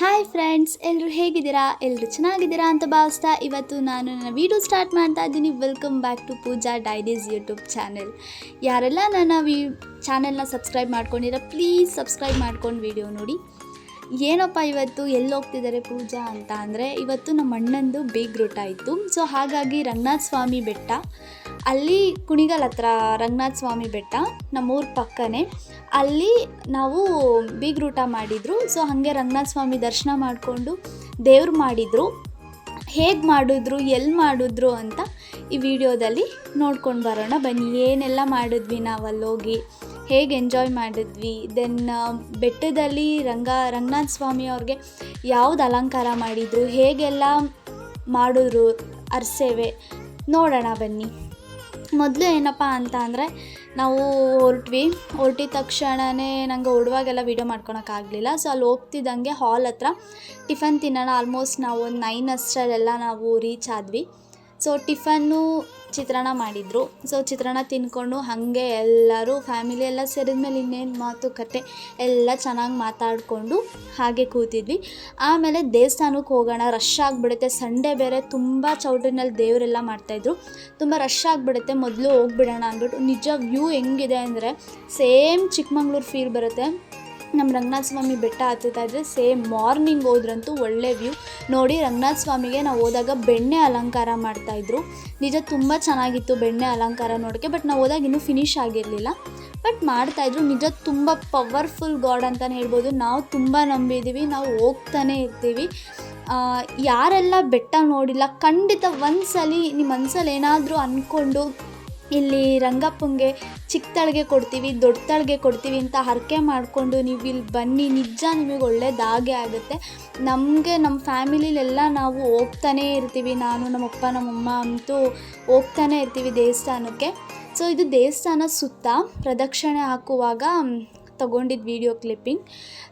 Hi friends ಎಲ್ಲರೂ ಹೇಗಿದ್ದೀರಾ? ಎಲ್ಲರೂ ಚೆನ್ನಾಗಿದ್ದೀರಾ ಅಂತ ಭಾವಿಸ್ತಾ ಇವತ್ತು ನಾನು ನನ್ನ ವೀಡಿಯೋ ಸ್ಟಾರ್ಟ್ ಮಾಡ್ತಾ ಇದ್ದೀನಿ. Welcome back to Pooja diaries YouTube channel ಯಾರೆಲ್ಲ ನನ್ನ ವಿ ಚಾನೆಲ್ನ ಸಬ್ಸ್ಕ್ರೈಬ್ ಮಾಡ್ಕೊಂಡಿರ ಪ್ಲೀಸ್ ಸಬ್ಸ್ಕ್ರೈಬ್ ಮಾಡ್ಕೊಂಡು ವೀಡಿಯೋ ನೋಡಿ. ಏನಪ್ಪ ಇವತ್ತು ಎಲ್ಲಿ ಹೋಗ್ತಿದ್ದಾರೆ ಪೂಜಾ ಅಂತ ಅಂದರೆ ಇವತ್ತು ನಮ್ಮ ಅಣ್ಣಂದು ಬೀಗ್ರೂಟ ಆಯಿತು. ಸೊ ಹಾಗಾಗಿ ರಂಗನಾಥ ಸ್ವಾಮಿ ಬೆಟ್ಟ. ಅಲ್ಲಿ ಕುಣಿಗಲ್ ಹತ್ರ ರಂಗನಾಥ ಸ್ವಾಮಿ ಬೆಟ್ಟ, ನಮ್ಮೂರ ಪಕ್ಕನೇ. ಅಲ್ಲಿ ನಾವು ಬೀಗ್ರೂಟ ಮಾಡಿದರು. ಸೊ ಹಾಗೆ ರಂಗನಾಥ ಸ್ವಾಮಿ ದರ್ಶನ ಮಾಡಿಕೊಂಡು ದೇವ್ರು ಮಾಡಿದರು. ಹೇಗೆ ಮಾಡಿದ್ರು ಎಲ್ಲಿ ಮಾಡಿದ್ರು ಅಂತ ಈ ವಿಡಿಯೋದಲ್ಲಿ ನೋಡ್ಕೊಂಡು ಬರೋಣ. ಬನ್ನಿ, ಏನೆಲ್ಲ ಮಾಡಿದ್ವಿ ನಾವು ಅಲ್ಲೋಗಿ ಹೇಗೆ ಎಂಜಾಯ್ ಮಾಡಿದ್ವಿ? ದೆನ್ ಬೆಟ್ಟದಲ್ಲಿ ರಂಗ, ರಂಗನಾಥ ಸ್ವಾಮಿ ಅವ್ರಿಗೆ ಯಾವ್ದು ಅಲಂಕಾರ ಮಾಡಿದರು? ಹೇಗೆಲ್ಲ ಮಾಡಿದ್ರು ಅರ್ಸೇವೆ? ನೋಡೋಣ ಬನ್ನಿ. ಮೊದಲು ಏನಪ್ಪ ಅಂತ ಅಂದರೆ, ನಾವು ಹೊರಟ್ವಿ. ಹೊರಟಿದ ತಕ್ಷಣವೇ ನಂಗೆ ಹೊಡುವಾಗೆಲ್ಲ ವೀಡಿಯೋ ಮಾಡ್ಕೊಳಕ್ಕಾಗಲಿಲ್ಲ ಸೊ ಅಲ್ಲಿ ಹೋಗ್ತಿದ್ದಂಗೆ ಹಾಲ್ ಹತ್ರ ಟಿಫನ್ ತಿನ್ನೋಣ ಆಲ್ಮೋಸ್ಟ್ ನಾವು ಒಂದು ನೈನ್ ಅಷ್ಟರಲ್ಲೆಲ್ಲ ನಾವು ರೀಚ್ ಆದ್ವಿ. ಸೊ ಟಿಫನ್ನು ಚಿತ್ರಾನ್ನ ಮಾಡಿದರು. ಸೊ ಚಿತ್ರಾನ್ನ ತಿನ್ಕೊಂಡು ಹಾಗೆ ಎಲ್ಲರೂ ಫ್ಯಾಮಿಲಿ ಎಲ್ಲ ಸೇರಿದ್ಮೇಲೆ ಇನ್ನೇನು ಮಾತುಕತೆ ಎಲ್ಲ ಚೆನ್ನಾಗಿ ಮಾತಾಡಿಕೊಂಡು ಹಾಗೆ ಕೂತಿದ್ವಿ. ಆಮೇಲೆ ದೇವಸ್ಥಾನಕ್ಕೆ ಹೋಗೋಣ ರಶ್ ಆಗಿಬಿಡುತ್ತೆ. ಸಂಡೇ ಬೇರೆ ತುಂಬ ಚೌಟ್ರಿನಲ್ಲಿ ದೇವರೆಲ್ಲ ಮಾಡ್ತಾಯಿದ್ರು ತುಂಬ ರಶ್ ಆಗಿಬಿಡುತ್ತೆ. ಮೊದಲು ಹೋಗ್ಬಿಡೋಣ ಅಂದ್ಬಿಟ್ಟು ನಿಜ ವ್ಯೂ ಹೆಂಗಿದೆ ಅಂದರೆ ಸೇಮ್ ಚಿಕ್ಕಮಂಗ್ಳೂರು ಫೀಲ್ ಬರುತ್ತೆ. ನಮ್ಮ ರಂಗನಾಥ ಸ್ವಾಮಿ ಬೆಟ್ಟ ಹತ್ತುತ್ತಾ ಇದ್ದರೆ ಸೇಮ್ ಮಾರ್ನಿಂಗ್ ಹೋದ್ರಂತೂ ಒಳ್ಳೆ ವ್ಯೂ. ನೋಡಿ, ರಂಗನಾಥ ಸ್ವಾಮಿಗೆ ನಾವು ಹೋದಾಗ ಬೆಣ್ಣೆ ಅಲಂಕಾರ ಮಾಡ್ತಾಯಿದ್ರು ನಿಜ ತುಂಬ ಚೆನ್ನಾಗಿತ್ತು ಬೆಣ್ಣೆ ಅಲಂಕಾರ ನೋಡೋಕ್ಕೆ ಬಟ್ ನಾವು ಹೋದಾಗ ಇನ್ನೂ ಫಿನಿಶ್ ಆಗಿರಲಿಲ್ಲ. ಬಟ್ ಮಾಡ್ತಾಯಿದ್ರು ನಿಜ ತುಂಬ ಪವರ್ಫುಲ್ ಗಾಡ್ ಅಂತಲೇ ಹೇಳ್ಬೋದು. ನಾವು ತುಂಬ ನಂಬಿದ್ದೀವಿ ನಾವು ಹೋಗ್ತಾನೆ ಇರ್ತೀವಿ. ಯಾರೆಲ್ಲ ಬೆಟ್ಟ ನೋಡಿಲ್ಲ, ಖಂಡಿತ ಒಂದ್ಸಲಿ ನಿಮ್ಮ ಮನ್ಸಲ್ಲಿ ಏನಾದರೂ ಅಂದ್ಕೊಂಡು ಇಲ್ಲಿ ರಂಗಪ್ಪಂಗೆ ಚಿಕ್ಕ ತಳಿಗೆ ಕೊಡ್ತೀವಿ ದೊಡ್ಡ ತಳಿಗೆ ಕೊಡ್ತೀವಿ ಅಂತ ಹರಕೆ ಮಾಡಿಕೊಂಡು ನೀವು ಇಲ್ಲಿ ಬನ್ನಿ, ನಿಜ ನಿಮಗೆ ಒಳ್ಳೆಯದಾಗೆ ಆಗುತ್ತೆ. ನಮಗೆ ನಮ್ಮ ಫ್ಯಾಮಿಲಿಲೆಲ್ಲ ನಾವು ಹೋಗ್ತಾನೇ ಇರ್ತೀವಿ. ನಾನು, ನಮ್ಮಪ್ಪ, ನಮ್ಮಮ್ಮ ಅಂತೂ ಹೋಗ್ತಾನೆ ಇರ್ತೀವಿ ದೇವಸ್ಥಾನಕ್ಕೆ. ಸೊ ಇದು ದೇವಸ್ಥಾನ ಸುತ್ತ ಪ್ರದಕ್ಷಿಣೆ ಹಾಕುವಾಗ ತಗೊಂಡಿದ್ದು ವಿಡಿಯೋ ಕ್ಲಿಪ್ಪಿಂಗ್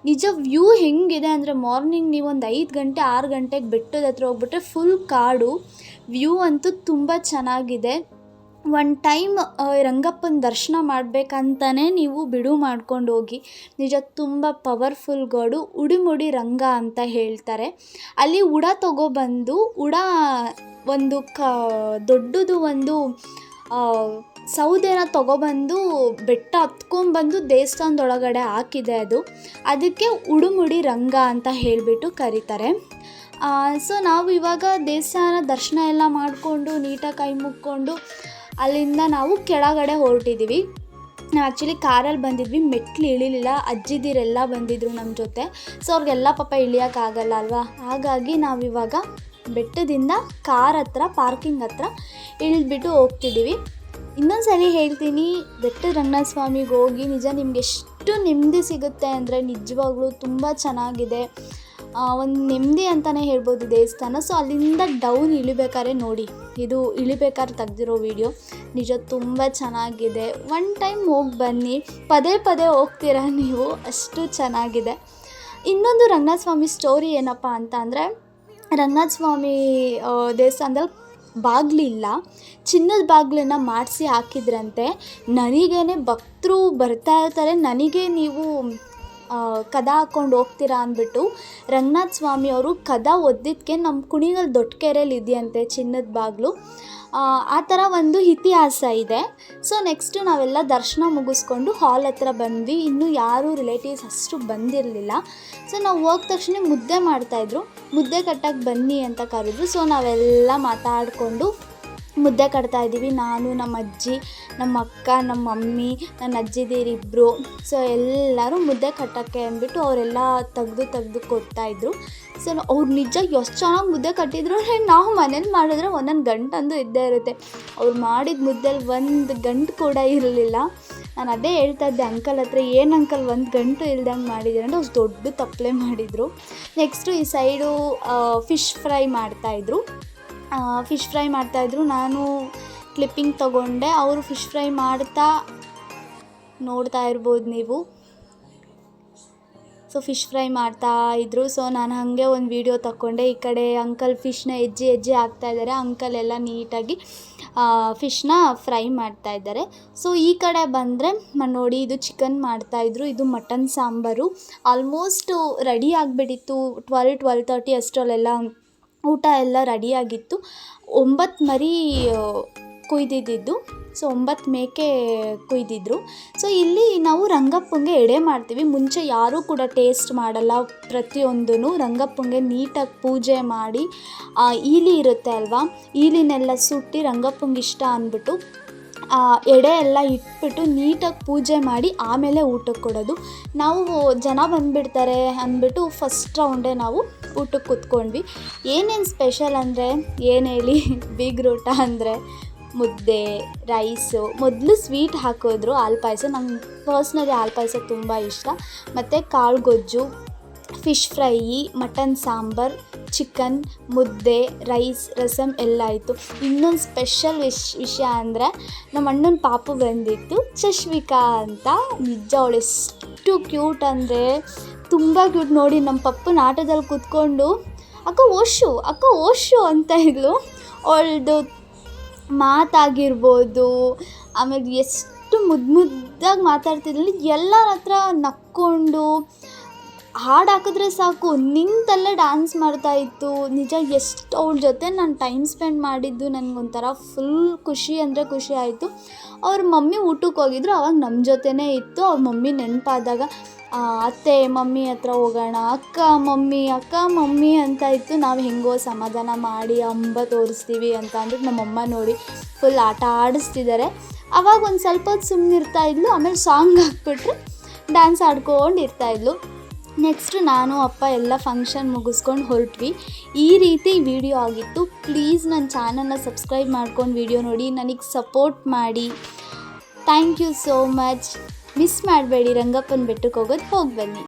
ನಿಜ ವ್ಯೂ ಹೆಂಗಿದೆ ಅಂದರೆ ಮಾರ್ನಿಂಗ್ ನೀವು ಒಂದು ಐದು ಗಂಟೆ, ಆರು ಗಂಟೆಗೆ ಬೆಟ್ಟದ ಹತ್ರ ಹೋಗ್ಬಿಟ್ರೆ ಫುಲ್ ಕಾಡು. ವ್ಯೂ ಅಂತೂ ತುಂಬ ಚೆನ್ನಾಗಿದೆ. ಒನ್ ಟೈಮ್ ರಂಗಪ್ಪನ ದರ್ಶನ ಮಾಡಬೇಕಂತಲೇ ನೀವು ಬಿಡು ಮಾಡ್ಕೊಂಡು ಹೋಗಿ ನಿಜ ತುಂಬ ಪವರ್ಫುಲ್ ಗಾಡು, ಉಡಿಮುಡಿ ರಂಗ ಅಂತ ಹೇಳ್ತಾರೆ. ಅಲ್ಲಿ ಉಡ ತಗೊಬಂದು ಉಡ ಒಂದು ಕ, ದೊಡ್ಡದು ಒಂದು ಸೌದೆನ ತಗೊಬಂದು ಬೆಟ್ಟ ಹತ್ಕೊಂಡ್ಬಂದು ದೇವಸ್ಥಾನದೊಳಗಡೆ ಹಾಕಿದೆ ಅದು. ಅದಕ್ಕೆ ಉಡುಮುಡಿ ರಂಗ ಅಂತ ಹೇಳಿಬಿಟ್ಟು ಕರೀತಾರೆ. ಸೊ ನಾವು ಇವಾಗ ದೇವಸ್ಥಾನ ದರ್ಶನ ಎಲ್ಲ ಮಾಡಿಕೊಂಡು, ನೀಟಾಗಿ ಕೈ ಮುಕ್ಕೊಂಡು ಅಲ್ಲಿಂದ ನಾವು ಕೆಳಗಡೆ ಹೊರಟಿದ್ದೀವಿ ನಾವು ಆ್ಯಕ್ಚುಲಿ ಕಾರಲ್ಲಿ ಬಂದಿದ್ವಿ. ಮೆಟ್ಲು ಇಳಿಲಿಲ್ಲ. ಅಜ್ಜಿದಿರೆಲ್ಲ ಬಂದಿದ್ರು ನಮ್ಮ ಜೊತೆ. ಸೊ ಅವ್ರಿಗೆಲ್ಲ ಪಾಪ ಇಳಿಯೋಕ್ಕಾಗಲ್ಲ ಅಲ್ವಾ? ಹಾಗಾಗಿ ನಾವಿವಾಗ ಬೆಟ್ಟದಿಂದ ಕಾರ್ ಹತ್ರ ಪಾರ್ಕಿಂಗ್ ಹತ್ರ ಇಳಿದ್ಬಿಟ್ಟು ಹೋಗ್ತಿದ್ದೀವಿ ಇನ್ನೊಂದು ಸಲ ಹೇಳ್ತೀನಿ ಬೆಟ್ಟದ ರಂಗನಾಥ ಸ್ವಾಮಿಗೆ ಹೋಗಿ ನಿಜ ನಿಮ್ಗೆ ಎಷ್ಟು ನೆಮ್ಮದಿ ಸಿಗುತ್ತೆ ಅಂದರೆ ನಿಜವಾಗ್ಲೂ ತುಂಬ ಚೆನ್ನಾಗಿದೆ. ಒಂದು ನೆಮ್ಮದಿ ಅಂತಲೇ ಹೇಳ್ಬೋದು ದೇವಸ್ಥಾನ. ಸೊ ಅಲ್ಲಿಂದ ಡೌನ್ ಇಳಿಬೇಕಾದ್ರೆ ನೋಡಿ. ಇದು ಇಳಿಬೇಕಾದ್ರೆ ತೆಗ್ದಿರೋ ವಿಡಿಯೋ ನಿಜ ತುಂಬ ಚೆನ್ನಾಗಿದೆ. ಒನ್ ಟೈಮ್ ಹೋಗಿ ಬನ್ನಿ. ಪದೇ ಪದೇ ಹೋಗ್ತೀರಾ ನೀವು? ಅಷ್ಟು ಚೆನ್ನಾಗಿದೆ. ಇನ್ನೊಂದು ರಂಗನಾಥ ಸ್ವಾಮಿ ಸ್ಟೋರಿ ಏನಪ್ಪ ಅಂತ ಅಂದರೆ ರಂಗನಾಥ ಸ್ವಾಮಿ ದೇವಸ್ಥಾನದಲ್ಲಿ ಬಾಗಿಲಿಲ್ಲ. ಚಿನ್ನದ ಬಾಗಿಲನ್ನ ಮಾಡಿಸಿ ಹಾಕಿದ್ರಂತೆ. ನನಗೇನೆ ಭಕ್ತರು ಬರ್ತಾ ಇರ್ತಾರೆ. ನನಗೆ ನೀವು ಕದ ಹಾಕ್ಕೊಂಡು ಹೋಗ್ತೀರಾ ಅಂದ್ಬಿಟ್ಟು ರಂಗನಾಥ ಸ್ವಾಮಿ ಅವರು ಕದ ಒದ್ದಿದ್ದಕ್ಕೆ ನಮ್ಮ ಕುಣಿಗಲ್ ದೊಡ್ಡಕೆರೆಯಲ್ಲಿ ಇದೆಯಂತೆ ಚಿನ್ನದ ಬಾಗಿಲು. ಆ ಥರ ಒಂದು ಇತಿಹಾಸ ಇದೆ. ಸೊ ನೆಕ್ಸ್ಟು ನಾವೆಲ್ಲ ದರ್ಶನ ಮುಗಿಸ್ಕೊಂಡು ಹಾಲ್ ಹತ್ರ ಬಂದ್ವಿ. ಇನ್ನೂ ಯಾರೂ ರಿಲೇಟಿವ್ಸ್ ಅಷ್ಟು ಬಂದಿರಲಿಲ್ಲ. ಸೊ ನಾವು ಹೋದ ತಕ್ಷಣ ಮುದ್ದೆ ಮಾಡ್ತಾಯಿದ್ರು ಮುದ್ದೆ ಕಟ್ಟಕ್ಕೆ ಬನ್ನಿ ಅಂತ ಕರೆದ್ರು. ಸೊ ನಾವೆಲ್ಲ ಮಾತಾಡಿಕೊಂಡು ಮುದ್ದೆ ಕಟ್ತಾ ಇದ್ದೀವಿ. ನಾನು, ನಮ್ಮ ಅಜ್ಜಿ, ನಮ್ಮ ಅಕ್ಕ, ನಮ್ಮ ಮಮ್ಮಿ, ನನ್ನ ಅಜ್ಜಿದಿರಿಬ್ಬರು ಸೊ ಎಲ್ಲರೂ ಮುದ್ದೆ ಕಟ್ಟೋಕ್ಕೆ ಅಂದ್ಬಿಟ್ಟು ಅವರೆಲ್ಲ ತೆಗ್ದು ತೆಗೆದು ಕೊಡ್ತಾಯಿದ್ರು ಸೊ ಅವ್ರು ನಿಜ ಎಷ್ಟು ಚೆನ್ನಾಗಿ ಮುದ್ದೆ ಕಟ್ಟಿದ್ರು ನಾವು ಮನೇಲಿ ಮಾಡಿದ್ರೆ ಒಂದೊಂದು ಗಂಟಂದು ಇದ್ದೇ ಇರುತ್ತೆ. ಅವ್ರು ಮಾಡಿದ ಮುದ್ದೆಲಿ ಒಂದು ಗಂಟು ಕೂಡ ಇರಲಿಲ್ಲ. ನಾನು ಅದೇ ಹೇಳ್ತಾ ಇದ್ದೆ, ಅಂಕಲ್ ಹತ್ರ ಏನು ಅಂಕಲ್ ಒಂದು ಗಂಟು ಇಲ್ದಂಗೆ ಮಾಡಿದ್ರು ಅಂದರೆ ಅಷ್ಟು ದೊಡ್ಡ ತಪ್ಪಲೆ ಮಾಡಿದರು. ನೆಕ್ಸ್ಟು ಈ ಸೈಡು ಫಿಶ್ ಫ್ರೈ ಮಾಡ್ತಾಯಿದ್ರು ಫಿಶ್ ಫ್ರೈ ಮಾಡ್ತಾಯಿದ್ರು ನಾನು ಕ್ಲಿಪ್ಪಿಂಗ್ ತಗೊಂಡೆ. ಅವರು ಫಿಶ್ ಫ್ರೈ ಮಾಡ್ತಾ ನೋಡ್ತಾ ಇರ್ಬೋದು ನೀವು. ಸೊ ಫಿಶ್ ಫ್ರೈ ಮಾಡ್ತಾ ಇದ್ರು. ಸೊ ನಾನು ಹಾಗೆ ಒಂದು ವಿಡಿಯೋ ತಗೊಂಡೆ ಈ ಕಡೆ ಅಂಕಲ್ ಫಿಶ್ನ ಹೆಜ್ಜೆ ಹೆಜ್ಜೆ ಹಾಕ್ತಾ ಇದ್ದಾರೆ ಅಂಕಲ್ ಎಲ್ಲ ನೀಟಾಗಿ ಫಿಶ್ನ ಫ್ರೈ ಮಾಡ್ತಾ ಇದ್ದಾರೆ ಸೊ ಈ ಕಡೆ ಬಂದರೆ ನೋಡಿ ಇದು ಚಿಕನ್ ಮಾಡ್ತಾಯಿದ್ರು ಇದು ಮಟನ್ ಸಾಂಬಾರು. ಆಲ್ಮೋಸ್ಟು ರೆಡಿ ಆಗಿಬಿಟ್ಟಿತ್ತು. ಟ್ವೆಲ್ ಟ್ವೆಲ್ ತರ್ಟಿ ಅಷ್ಟರಲ್ಲೆಲ್ಲ ಊಟ ಎಲ್ಲ ರೆಡಿಯಾಗಿತ್ತು. ಒಂಬತ್ತು ಮರಿ ಕುಯ್ದಿದ್ದಿದ್ದು. ಸೊ, ಒಂಬತ್ತು ಮೇಕೆ ಕುಯ್ದಿದ್ರು. ಸೊ, ಇಲ್ಲಿ ನಾವು ರಂಗಪ್ಪಂಗೆ ಎಡೆ ಮಾಡ್ತೀವಿ. ಮುಂಚೆ ಯಾರೂ ಕೂಡ ಟೇಸ್ಟ್ ಮಾಡಲ್ಲ. ಪ್ರತಿಯೊಂದೂ ರಂಗಪ್ಪಂಗೆ ನೀಟಾಗಿ ಪೂಜೆ ಮಾಡಿ ಈಲಿ ಇರುತ್ತೆ ಅಲ್ವಾ? ಈಲಿನೆಲ್ಲ ಸುಟ್ಟಿ ರಂಗಪ್ಪಂಗೆ ಇಷ್ಟ ಅಂದ್ಬಿಟ್ಟು ಎಡೆ ಎಲ್ಲ ಇಟ್ಬಿಟ್ಟು ನೀಟಾಗಿ ಪೂಜೆ ಮಾಡಿ ಆಮೇಲೆ ಊಟಕ್ಕೆ ಕೊಡೋದು. ನಾವು ಜನ ಬಂದುಬಿಡ್ತಾರೆ ಅಂದ್ಬಿಟ್ಟು ಫಸ್ಟ್ ರೌಂಡೇ ನಾವು ಊಟಕ್ಕೆ ಕೂತ್ಕೊಂಡ್ವಿ. ಏನೇನು ಸ್ಪೆಷಲ್ ಅಂದರೆ ಏನು ಹೇಳಿ ಬೀಗ್ರೂಟ ಅಂದರೆ ಮುದ್ದೆ ರೈಸು ಮೊದಲು ಸ್ವೀಟ್ ಹಾಕಿದ್ರು ಹಾಲು ಪಾಯಸ ನಂಗೆ ಪರ್ಸ್ನಲಿ ಹಾಲು ಪಾಯಸ ತುಂಬ ಇಷ್ಟ. ಮತ್ತು ಕಾಳು ಗೊಜ್ಜು fish fry mutton sambar chicken ಮುದ್ದೆ ರೈಸ್ ರಸಮ್ ಎಲ್ಲ ಇತ್ತು ಇನ್ನೊಂದು ಸ್ಪೆಷಲ್ ವಿಶ್, ವಿಷಯ ಅಂದರೆ ನಮ್ಮ ಅಣ್ಣನ ಪಾಪು ಬಂದಿತ್ತು ಚಶ್ವಿಕಾ ಅಂತ. ನಿಜ ಅವಳು ಎಷ್ಟು ಕ್ಯೂಟ್ ಅಂದರೆ ತುಂಬ ಕ್ಯೂಟ್ ನೋಡಿ ನಮ್ಮ ಪಪ್ಪನ ಆಟೋದಲ್ಲಿ ಕೂತ್ಕೊಂಡು, ಅಕ್ಕ ಓಶು ಅಕ್ಕ ಓಶು ಅಂತ ಇದ್ಲು. ಅವಳದು ಮಾತಾಗಿರ್ಬೋದು, ಆಮೇಲೆ ಎಷ್ಟು ಮುದ್ದು ಮುದ್ದಾಗಿ ಮಾತಾಡ್ತಿದ್ಲು. ಎಲ್ಲರ ಹತ್ರ ನಕ್ಕೊಂಡು, ಹಾಡು ಹಾಕಿದ್ರೆ ಸಾಕು. ನಿಂತಲ್ಲೇ ಡ್ಯಾನ್ಸ್ ಮಾಡ್ತಾಯಿತ್ತು ನಿಜ ಎಷ್ಟು ಅವಳ ಜೊತೆ ನಾನು ಟೈಮ್ ಸ್ಪೆಂಡ್ ಮಾಡಿದ್ದು ನನಗೊಂಥರ ಫುಲ್ ಖುಷಿ ಅಂದರೆ ಖುಷಿ ಆಯಿತು. ಅವ್ರ ಮಮ್ಮಿ ಊಟಕ್ಕೆ ಹೋಗಿದ್ರು. ಅವಾಗ ನಮ್ಮ ಜೊತೆನೇ ಇತ್ತು. ಅವ್ರ ಮಮ್ಮಿ ನೆನಪಾದಾಗ ಅತ್ತೆ, ಮಮ್ಮಿ ಹತ್ರ ಹೋಗೋಣ, ಅಕ್ಕ, ಮಮ್ಮಿ ಅಕ್ಕ, ಮಮ್ಮಿ ಅಂತ ಇತ್ತು. ನಾವು ಹೆಂಗೋ ಸಮಾಧಾನ ಮಾಡಿ ಅಂಬ ತೋರಿಸ್ತೀವಿ ಅಂತ ಅಂದ್ಬಿಟ್ಟು ನಮ್ಮಮ್ಮ ನೋಡಿ ಫುಲ್ ಆಟ ಆಡಿಸ್ತಿದ್ದಾರೆ ಅವಾಗ ಒಂದು ಸ್ವಲ್ಪ ಹೊತ್ತು ಸುಮ್ಮನೆ ಇರ್ತಾಯಿದ್ಲು ಆಮೇಲೆ ಸಾಂಗ್ ಹಾಕ್ಬಿಟ್ರೆ ಡ್ಯಾನ್ಸ್ ಆಡ್ಕೊಂಡು ಇರ್ತಾಯಿದ್ಲು ನೆಕ್ಸ್ಟ್ ನಾನು, ಅಪ್ಪ ಎಲ್ಲ ಫಂಕ್ಷನ್ ಮುಗಿಸ್ಕೊಂಡು ಹೊರಟ್ವಿ. ಈ ರೀತಿ ವಿಡಿಯೋ ಆಗಿತ್ತು. ಪ್ಲೀಸ್ ನನ್ನ ಚಾನಲ್ನ ಸಬ್ಸ್ಕ್ರೈಬ್ ಮಾಡ್ಕೊಂಡು ವಿಡಿಯೋ ನೋಡಿ, ನನಗೆ ಸಪೋರ್ಟ್ ಮಾಡಿ. Thank you so much miss ಮಾಡಬೇಡಿ ರಂಗಪ್ಪನ ಬೆಟ್ಟಕ್ಕೆ ಹೋಗೋದು ಹೋಗಿ ಬನ್ನಿ.